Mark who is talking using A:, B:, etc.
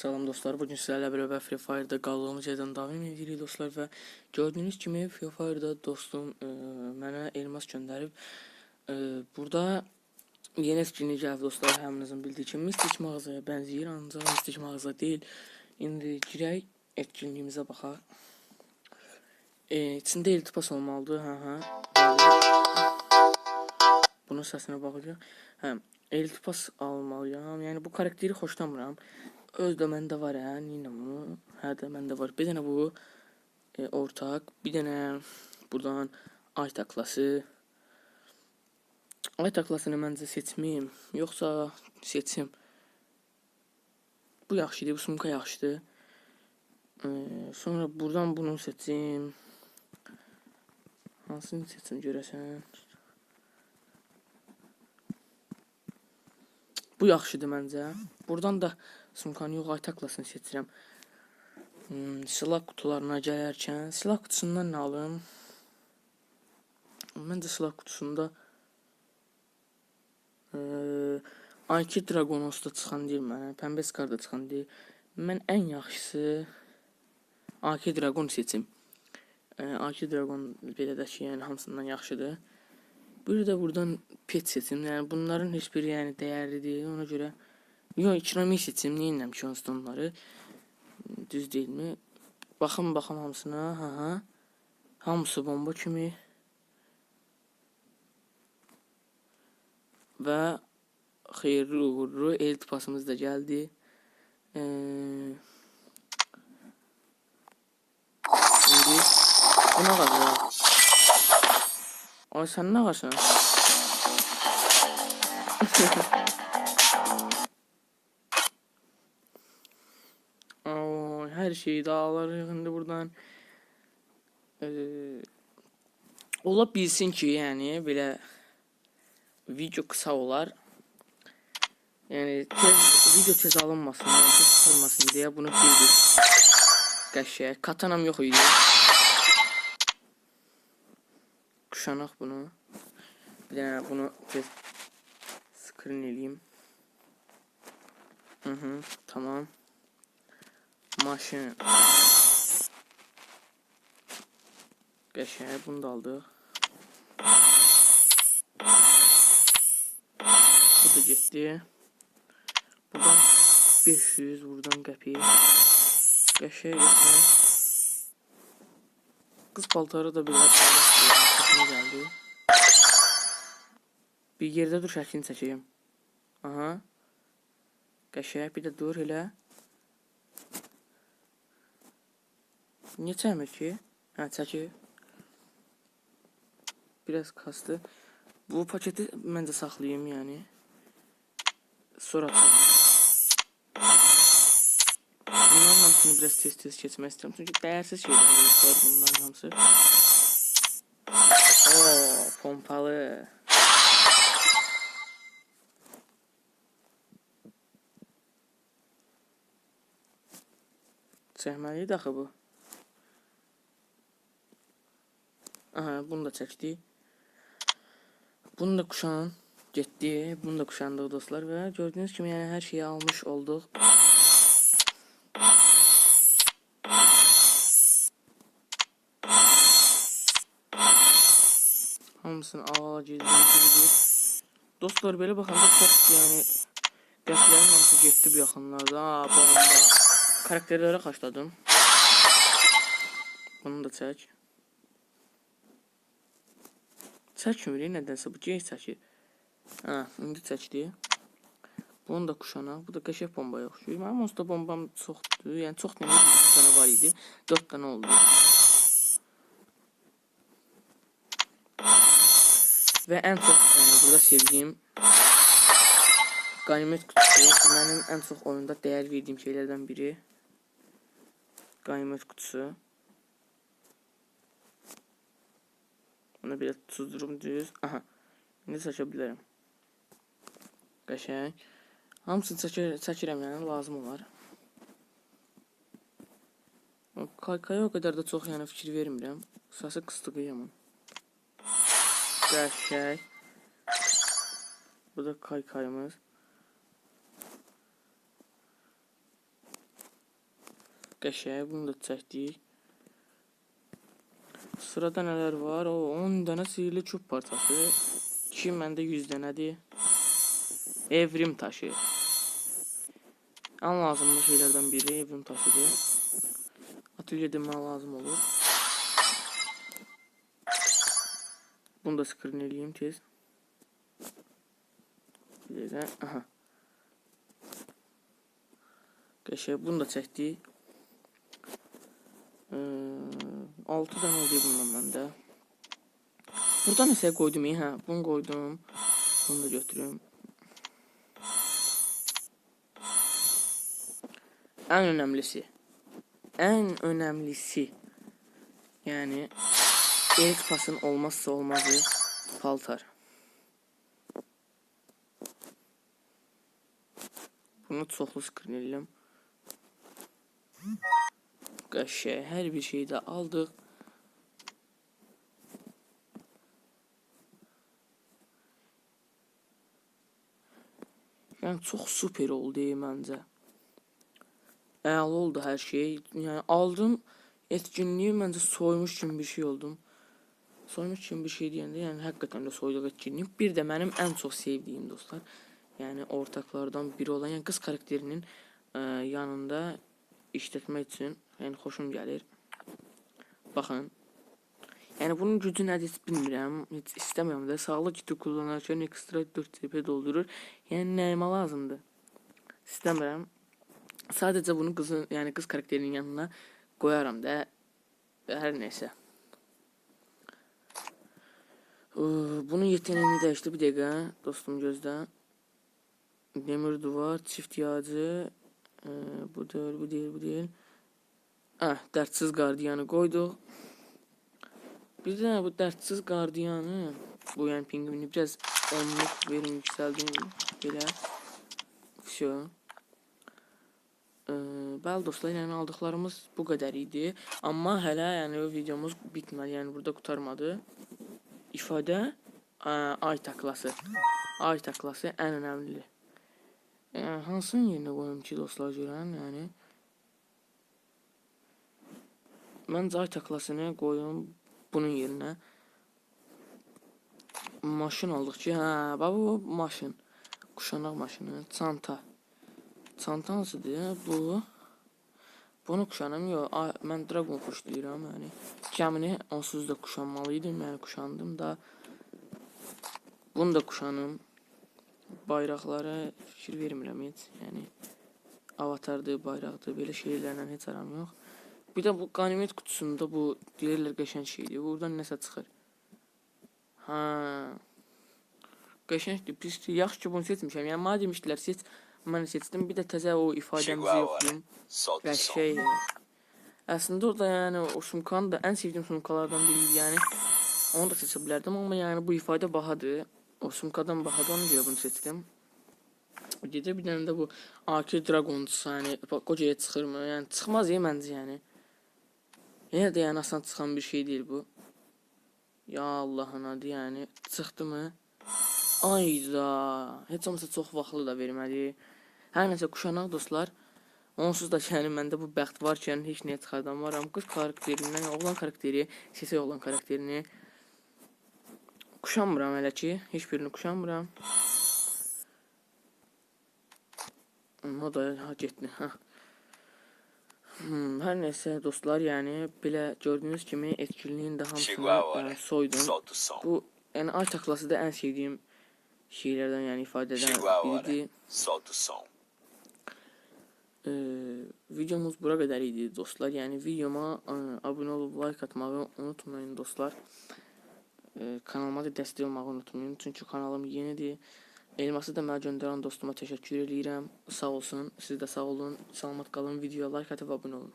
A: salam dostlar. Bugün sizlerlə beraber Free Fire'da qaldığımız yerdən davam edirik dostlar və gördüyünüz kimi Free Fire'da dostum e, mənə elmas göndərib. E, burada yeni skinli gəldi dostlar. Həminizin bildiyi kimi Mystic mağazaya bənzəyir, ancaq Mystic mağaza deyil. İndi girək etkinliyimizə baxaq. E, içində iltipas olmalıdır. Hə, hə. Bunun səsinə baxacaq. Hə, iltipas almalıyam. Yəni bu karakteri xoşlamıram. Öz də məndə var hə, bunu. Hə də məndə var. Bir dənə bu e, ortaq, bir dənə buradan Ayta klası. Ayta klasını məncə seçməyim, yoxsa seçim. Bu yaxşıdır, bu sumka yaxşıdır. E, sonra buradan bunu seçim. Hansını seçim görəsən? Bu yaxşıdır məncə. Buradan da sumkanı yox, ay taklasını seçirəm. Hmm, silah qutularına gələrkən silah qutusundan nə alım? Məncə silah qutusunda eee Anki Dragonos'da çıxan deyil mənə, Pəmbə Skarda çıxan deyil. Mən ən yaxşısı AK Dragon seçim. E, AK Dragon belə də ki, yəni hamısından yaxşıdır. Bir də buradan pet seçim. Yəni bunların heç biri yəni dəyərli deyil. Ona görə yox, ikramı seçim. Nə edirəm ki, onsuz onları? Düz deyilmi? Baxın, baxın hamısına. Ha ha. Hamısı bomba kimi. Və xeyirli uğurlu iltifasımız da gəldi. Ee, indi bu nə qədər? Ay sen ne varsın? her şeyi dağlar yığındı buradan. Ee, ola bilsin ki yani belə video kısa olar. Yani tez, video tez alınmasın, yani tez çıxarmasın deyə bunu bildik. Qəşəng. Katanam yox idi. Kuşanaq bunu. Bir dənə bunu tez screen eləyim. Hı hı, tamam. Maşın. Qəşəng, bunu da aldıq. Bu da getdi. Buradan 500, buradan qəpik. Qəşəng getmək. Kız paltarı da biraz Saçına geldi. Bir yerde dur şəklini çəkeyim. Aha. Qəşəng bir də dur elə. Niyə çəkmir ki? Hə, çəkir. Biraz kastı. Bu paketi məncə saxlayayım yəni. Sonra açarım. Bunların hamısını biraz tez-tez keçmək istəyirəm. Çünki dəyərsiz şeylər var bunların hamısı. Oo, pompalı. Çəkməliydi axı bu. Aha, bunu da çəkdi. Bunu da kuşan getdi. Bunu da kuşandıq dostlar və gördüyünüz kimi yəni hər şeyi almış olduq. Hamısını ala gedir. Dostlar belə baxanda çox yəni qəflərin hamısı getdi bu yaxınlarda. Ha, bomba. Karakterlərə xaçladım. Bunu da çək. Çəkmir, nədənsə bu gec çəkir. Hə, indi çəkdi. Bunu da kuşanaq. Bu da qəşəng bombaya oxşuyur. Mənim onsuz bombam çoxdur. Yəni çox demir, 3 dənə var idi. 4 dənə oldu. Ve en çok yani burada sevdiğim Ganimet kutusu benim en çok oyunda değer verdiğim şeylerden biri. Ganimet kutusu. Onu biraz tuzdurum düz. Aha. Ne seçebilirim? Qəşəng. Hamısını çəkir, çəkirəm yəni lazım olar. Kaykaya o kadar da çox yəni fikir vermirəm. Səsi qıstıqıyam. Gerçek. Bu da kaykayımız. Qəşəng, bunu da çəkdik. Sırada nələr var? O 10 dənə sihirli küp parçası. 2 məndə 100 dənədir. Evrim taşı. Ən lazımlı şeylərdən biri evrim taşıdır. Atölyədə mənə lazım olur. Bunu da screen eləyim tez. Bir dəqiqə. Aha. Qəşəng, bunu da çəkdik. Ee, 6 dənə oldu bundan məndə. Burada nəsə qoydum, hə, bunu qoydum. Bunu da götürüm. En önemlisi. En önemlisi. Yani ilk pasın olmazsa olmazı paltar. Bunu çoxlu skrin edirəm. Qəşəng, hər bir şeyi də aldıq. Yəni çox super oldu məncə. Əla oldu hər şey. Yəni aldım etkinliyi məncə soymuş kimi bir şey oldum. Soymuş kimi bir şey deyəndə, yəni həqiqətən də soyduq etkinlik. Bir də mənim ən çox sevdiyim dostlar, yəni ortaqlardan biri olan, yəni qız karakterinin ə, yanında işlətmək üçün yəni xoşum gəlir. Baxın. Yəni bunun gücü nədir heç bilmirəm, heç istəmirəm də. Sağlıq kiti kullanarkən ekstra 4 CP doldurur. Yəni nəyimə lazımdır? İstəmirəm. Sadəcə bunu qızın, yəni qız karakterinin yanına qoyaram da. Hər nəysə. Iı, Bunun yeteneğini dəyişdi bir dəqiqə, dostum gözlə. Demir duvar, çift yağcı, e, bu deyil, bu deyil, bu deyil. Ah, dərtsiz qardiyanı qoyduq. Bir də bu dərtsiz qardiyanı, bu yəni pingvini biraz onluq verin, yüksəldim belə. Всё. Ee, bəli dostlar, yəni aldıqlarımız bu qədər idi. Amma hələ yəni o videomuz bitmədi. Yəni burada qurtarmadı. İfadə ə, ay taklası. Ay taklası ən önəmli. Yəni hansının yerinə qoyum ki, dostlar görən, yəni Məncə ay taklasını qoyum bunun yerinə. Maşın aldıq ki, hə, bax bu maşın. Kuşanaq maşını, çanta. Çanta hansıdır? Bu. Bunu kuşanım yox. a- Mən Dragon kuşlayıram, yəni. Gəmini onsuz da kuşanmalıydım, yəni kuşandım da. Bunu da kuşanım. Bayraqlara fikir vermirəm heç. Yəni avatardır, bayraqdır, belə şeylərlə heç aram yox. Bir də bu qanimet qutusunda bu deyirlər qəşəng şeydir. Buradan nəsə çıxır. Ha. Qəşəngdir, pisdir. Yaxşı ki bunu seçmişəm. Yəni mənə demişdilər seç, mən seçdim. Bir də təzə o ifadəmizi yoxlayım. Və şey Əslində orada yəni o sumkanı da ən sevdiyim sumkalardan biri yəni. Onu da seçə bilərdim amma yəni bu ifadə bahadır. O sumkadan bahadır ona görə bunu seçdim. Gecə bir dənə də bu AK Dragon yəni qocaya çıxırmı? Yəni çıxmaz ya məncə yəni. Yenə də yəni asan çıxan bir şey deyil bu. Ya Allahın adı yəni çıxdı mı? Ayda. Heç olmasa çox vaxtlı da vermədi. Hər nəsə kuşanaq dostlar. Onsuz da yəni məndə bu bəxt varkən heç nəyə çıxardamaram. Qız karakterindən, oğlan karakteri, seçək oğlan karakterini kuşanmıram hələ ki. Heç birini kuşanmıram. O da ha getdi. Ha. Hmm, hər nəsə dostlar, yəni belə gördüyünüz kimi etkinliyin də hamısını yəni, soydum. Bu yəni ay taklası da yəni ifadədən
B: Chihuahua.
A: biridir.
B: Solta o som.
A: Ee, videomuz bura qədər idi dostlar. Yəni videoma ə, abunə olub like atmağı unutmayın dostlar. Ee, kanalıma da dəstək olmağı unutmayın. Çünki kanalım yenidir. Elması da mənə göndərən dostuma təşəkkür edirəm. Sağ olsun. Siz də sağ olun. Salamat qalın. Videoya like atıb abunə olun.